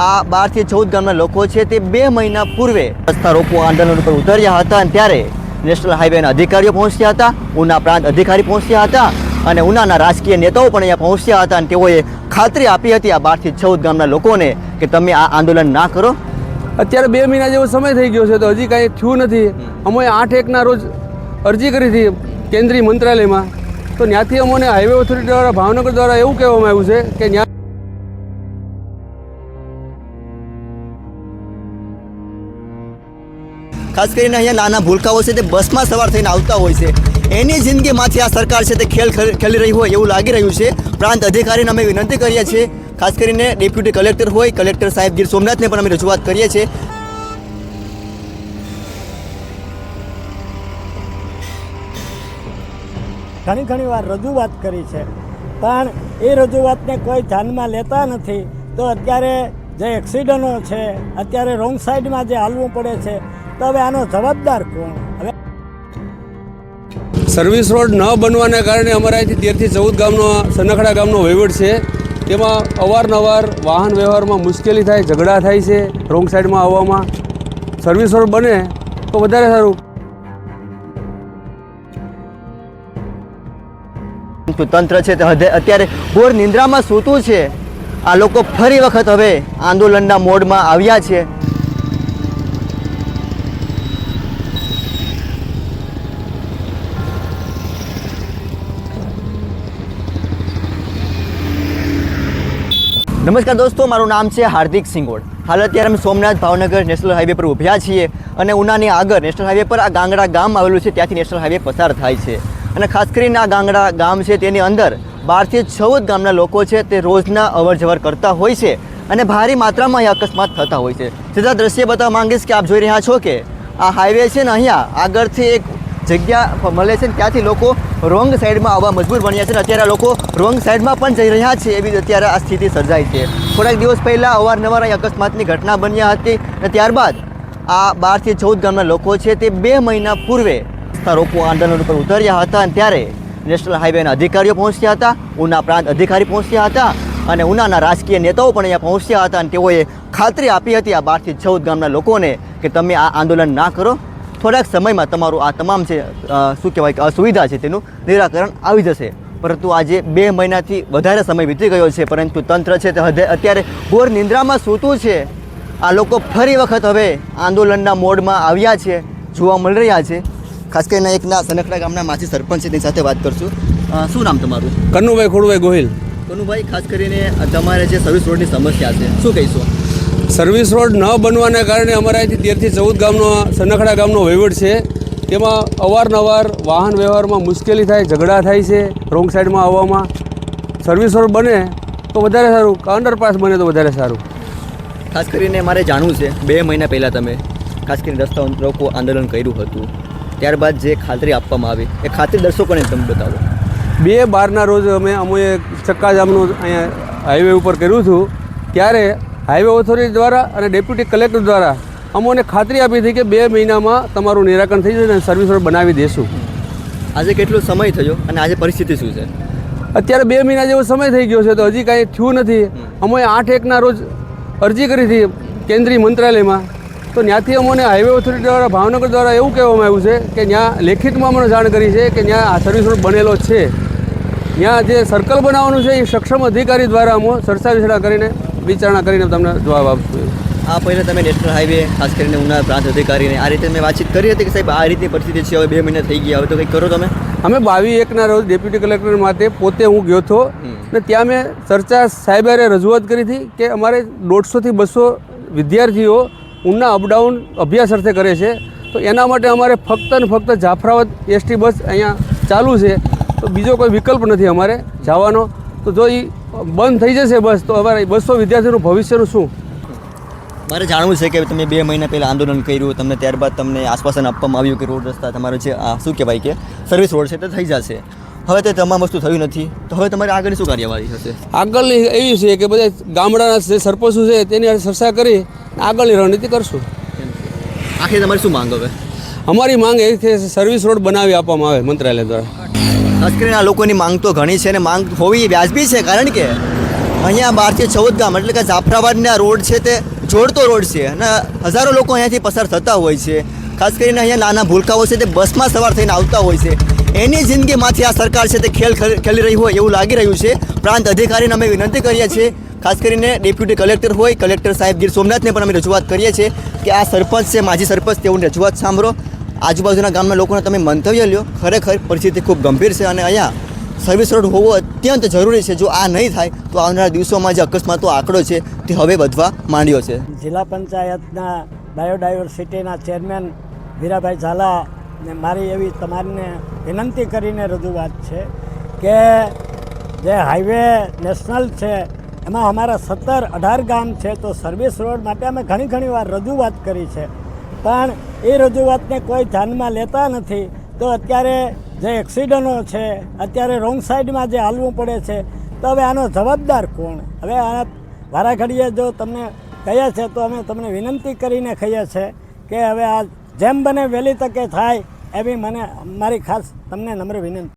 આ બારથી ચૌદ ગામના લોકો છે તે બે મહિના પૂર્વે રસ્તા રોકો આંદોલન ઉપર ઉતર્યા હતા અને ત્યારે નેશનલ હાઈવેના અધિકારીઓ પહોંચ્યા હતા, ઉના પ્રાંત અધિકારી પહોંચ્યા હતા અને ઉનાના રાજકીય નેતાઓ પણ અહીંયા પહોંચ્યા હતા અને તેઓએ ખાતરી આપી હતી આ બારથી ચૌદ ગામના લોકોને કે તમે આ આંદોલન ના કરો. અત્યારે બે મહિના જેવો સમય થઈ ગયો છે તો હજી કાંઈ થયું નથી. અમે આઠ એકના રોજ અરજી કરી હતી કેન્દ્રીય મંત્રાલયમાં. તો ત્યાંથી અમને હાઈવે ઓથોરિટી દ્વારા, ભાવનગર દ્વારા એવું કહેવામાં આવ્યું છે કે ત્યાં ખાસ કરીને અહીંયા નાના ભૂલકાઓ છે તે બસમાં સવાર થઈને આવતા હોય છે. એની જિંદગીમાંથી આ સરકાર છે તે ખેલ ખેલ- રહી હોય એવું લાગી રહ્યું છે. પ્રાંત અધિકારીને અમે વિનંતી કરીએ છીએ. ખાસ કરીને ડેપ્યુટી કલેક્ટર હોય, કલેક્ટર સાહેબ ગીર સોમનાથને પણ અમે રજૂઆત કરીએ છીએ. ઘણી ઘણી વાર રજૂઆત કરી છે. પણ એ રજૂઆતને કોઈ ધ્યાનમાં લેતા નથી. તો અત્યારે જે એક્સિડન્ટો છે, અત્યારે રોંગ સાઈડમાં જે હાલવું પડે છે તો હવે આનો જવાબદાર કોણ? હવે સર્વિસ રોડ ન બનવાને કારણે અમારા અહીંથી તેરથી ચૌદ ગામનો સનખડા ગામનો વહીવટ છે. તેમાં અવારનવાર વાહન વ્યવહારમાં મુશ્કેલી થાય ઝઘડા થાય છે રોંગ સાઈડમાં આવવામાં. સર્વિસ રોડ બને તો વધારે સારું. તંત્ર છે તે અત્યારે ઘોર નિંદ્રામાં સૂતું છે. આ લોકો ફરી વખત હવે આંદોલનના મોડમાં આવ્યા છે. નમસ્કાર દોસ્તો, મારું નામ છે હાર્દિક સિંગોડ. હાલ અત્યારે અમે સોમનાથ ભાવનગર નેશનલ હાઈવે પર ઊભ્યા છીએ અને ઉનાની આગળ નેશનલ હાઈવે પર આ ગાંગડા ગામ આવેલું છે, ત્યાંથી નેશનલ હાઈવે પસાર થાય છે. અને ખાસ કરીને આ ગાંગડા ગામ છે, તેની અંદર બારથી ચૌદ ગામના લોકો છે, તે રોજના અવર જવર કરતા હોય છે અને ભારે માત્રામાં અહીં અકસ્માત થતા હોય છે. સીધા દ્રશ્ય બતાવવા માંગીશ કે આપ જોઈ રહ્યા છો કે આ હાઈવે છે ને, અહીંયા આગળથી એક જગ્યા મળે છે ને ત્યાંથી લોકો રોંગ સાઈડમાં આવવા મજબૂર બન્યા છે અને અત્યારે લોકો રોંગ સાઈડમાં પણ જઈ રહ્યા છે એવી અત્યારે આ સ્થિતિ સર્જાઈ છે. થોડાક દિવસ પહેલાં અવારનવાર અહીં અકસ્માતની ઘટના બન્યા હતી અને ત્યારબાદ આ બારથી ચૌદ ગામના લોકો છે તે બે મહિના પૂર્વે રસ્તા રોકો આંદોલન ઉપર ઉતર્યા હતા અને ત્યારે નેશનલ હાઈવેના અધિકારીઓ પહોંચ્યા હતા, ઉના પ્રાંત અધિકારી પહોંચ્યા હતા અને ઉનાના રાજકીય નેતાઓ પણ અહીંયા પહોંચ્યા હતા અને તેઓએ ખાતરી આપી હતી આ બારથી ચૌદ ગામના લોકોને કે તમે આ આંદોલન ના કરો. થોડાક સમયમાં તમારું આ તમામ છે શું કહેવાય કે અસુવિધા છે તેનું નિરાકરણ આવી જશે. પરંતુ આજે બે મહિનાથી વધારે સમય વીતી ગયો છે પરંતુ તંત્ર છે તે હદે અત્યારે ઘોર નિંદ્રામાં સૂતું છે. આ લોકો ફરી વખત હવે આંદોલનના મોડમાં આવ્યા છે જોવા મળી રહ્યા છે. ખાસ કરીને એકના સનખડા ગામના માજી સરપંચ છે તેની સાથે વાત કરશું. શું નામ તમારું? કનુભાઈ ખોડુભાઈ ગોહિલ. કનુભાઈ ખાસ કરીને તમારે જે સર્વિસ રોડની સમસ્યા છે શું કહીશું? સર્વિસ રોડ ન બનવાને કારણે અમારા અહીંથી તેરથી ચૌદ ગામનો સનખડા ગામનો વહીવટ છે. તેમાં અવારનવાર વાહન વ્યવહારમાં મુશ્કેલી થાય ઝઘડા થાય છે રોંગ સાઈડમાં આવવામાં. સર્વિસ રોડ બને તો વધારે સારું અંડરપાસ બને તો વધારે સારું. ખાસ કરીને મારે જાણવું છે બે મહિના પહેલાં તમે ખાસ કરીને રસ્તા રોકો આંદોલન કર્યું હતું. ત્યારબાદ જે ખાતરી આપવામાં આવી એ ખાતરી દર્શકોને તમે બતાવો. બે બારના રોજ અમે અમોએ ચક્કાજામનું અહીંયા હાઈવે ઉપર કર્યું હતું. ત્યારે હાઈવે ઓથોરિટી દ્વારા અને ડેપ્યુટી કલેક્ટર દ્વારા અમોને ખાતરી આપી હતી કે બે મહિનામાં તમારું નિરાકરણ થઈ જશે અને સર્વિસ રોડ બનાવી દેશું. આજે કેટલો સમય થયો અને આજે પરિસ્થિતિ શું છે? અત્યારે બે મહિના જેવો સમય થઈ ગયો છે તો હજી કાંઈ થયું નથી. અમે આઠ એકના રોજ અરજી કરી હતી કેન્દ્રીય મંત્રાલયમાં. તો ત્યાંથી અમને હાઈવે ઓથોરિટી દ્વારા ભાવનગર દ્વારા એવું કહેવામાં આવ્યું છે કે ત્યાં લેખિતમાં મને જાણ કરી છે કે ત્યાં આ સર્વિસ રોડ બનેલો છે. ત્યાં જે સર્કલ બનાવવાનું છે એ સક્ષમ અધિકારી દ્વારા અમો ચર્ચા વિસડા કરીને વિચારણા કરીને તમને જવાબ આપશું આ પહેલાં તમે નેશનલ હાઈવે ખાસ કરીને ઉના પ્રાંત અધિકારીને આ રીતે મેં વાતચીત કરી હતી કે સાહેબ આ રીતની પરિસ્થિતિ છે હવે બે મહિના થઈ ગયા હવે તો કંઈક કરો તમે? અમે બાવીસ એકના રોજ ડેપ્યુટી કલેક્ટર માટે પોતે હું ગયો હતો ને ત્યાં મેં ચર્ચા સાહેબારે રજૂઆત કરી હતી કે અમારે દોઢસોથી બસો વિદ્યાર્થીઓ ઉના અપડાઉન અભ્યાસ અર્થે કરે છે. તો એના માટે અમારે ફક્ત ને ફક્ત જાફરાવત એસટી બસ અહીંયા ચાલુ છે. તો બીજો કોઈ વિકલ્પ નથી અમારે જવાનો. તો જો એ બંધ થઈ જશે બસ. તો હવે બસો વિદ્યાર્થીનું ભવિષ્યનું શું? મારે જાણવું છે કે તમે બે મહિના પહેલાં આંદોલન કર્યું તમને ત્યારબાદ તમને આશ્વાસન આપવામાં આવ્યું કે રોડ રસ્તા તમારો જે આ શું કહેવાય કે સર્વિસ રોડ છે તે થઈ જશે. હવે તે તમામ વસ્તુ થયું નથી. તો હવે તમારે આગળ શું કાર્યવાહી થશે? આગળની એવી છે કે બધા ગામડાના જે સરપંચો છે તેની ચર્ચા કરી આગળની રણનીતિ કરશું. આખરે તમારી શું માંગ હવે? અમારી માંગ એ છે સર્વિસ રોડ બનાવી આપવામાં આવે મંત્રાલય દ્વારા. ખાસ કરીને લોકોની માંગ તો ઘણી છે અને માંગ હોવી વ્યાજબી છે, કારણ કે અહીંયા બારથી ચૌદ ગામ એટલે કે જાફરાબાદના રોડ છે તે જોડતો રોડ છે અને હજારો લોકો અહીંયાથી પસાર થતા હોય છે. ખાસ કરીને અહીંયા નાના ભૂલકાઓ છે તે બસમાં સવાર થઈને આવતા હોય છે. એની જિંદગીમાંથી આ સરકાર છે તે ખેલ- ખેલી રહી હોય એવું લાગી રહ્યું છે. પ્રાંત અધિકારીને અમે વિનંતી કરીએ છીએ, ખાસ કરીને ડેપ્યુટી કલેક્ટર હોય, કલેક્ટર સાહેબ ગીર સોમનાથને પણ અમે રજૂઆત કરીએ છીએ કે આ સરપંચ છે, માજી સરપંચ તેઓની રજૂઆત સાંભળો. આજુબાજુના ગામના લોકોને તમે મંતવ્ય લ્યો. ખરેખર પરિસ્થિતિ ખૂબ ગંભીર છે અને અહીંયા સર્વિસ રોડ હોવો અત્યંત જરૂરી છે. જો આ નહીં થાય, તો આવનારા દિવસોમાં જે અકસ્માતો આંકડો છે, તે હવે વધવા માંડ્યો છે. જિલ્લા પંચાયતના બાયોડાયવર્સિટીના ચેરમેન વીરાભાઈ ઝાલા ને મારી એવી તમારને વિનંતી કરીને રજૂઆત છે કે જે હાઈવે નેશનલ છે, એમાં અમારા સત્તર અઢાર ગામ છે, તો સર્વિસ રોડ માટે અમે ઘણી ઘણી વાર રજૂઆત કરી છે. પણ એ રજૂઆતને કોઈ ધ્યાનમાં લેતા નથી. તો અત્યારે જે એક્સિડન્ટો છે, અત્યારે રોંગ સાઈડમાં જે હાલવું પડે છે, તો હવે આનો જવાબદાર કોણ? હવે આ વારાઘડીએ જો તમને કહીએ છે, તો અમે તમને વિનંતી કરીને કહીએ છીએ કે હવે આ જેમ બને વહેલી તકે થાય એવી મને, મારી ખાસ તમને નમ્ર વિનંતી.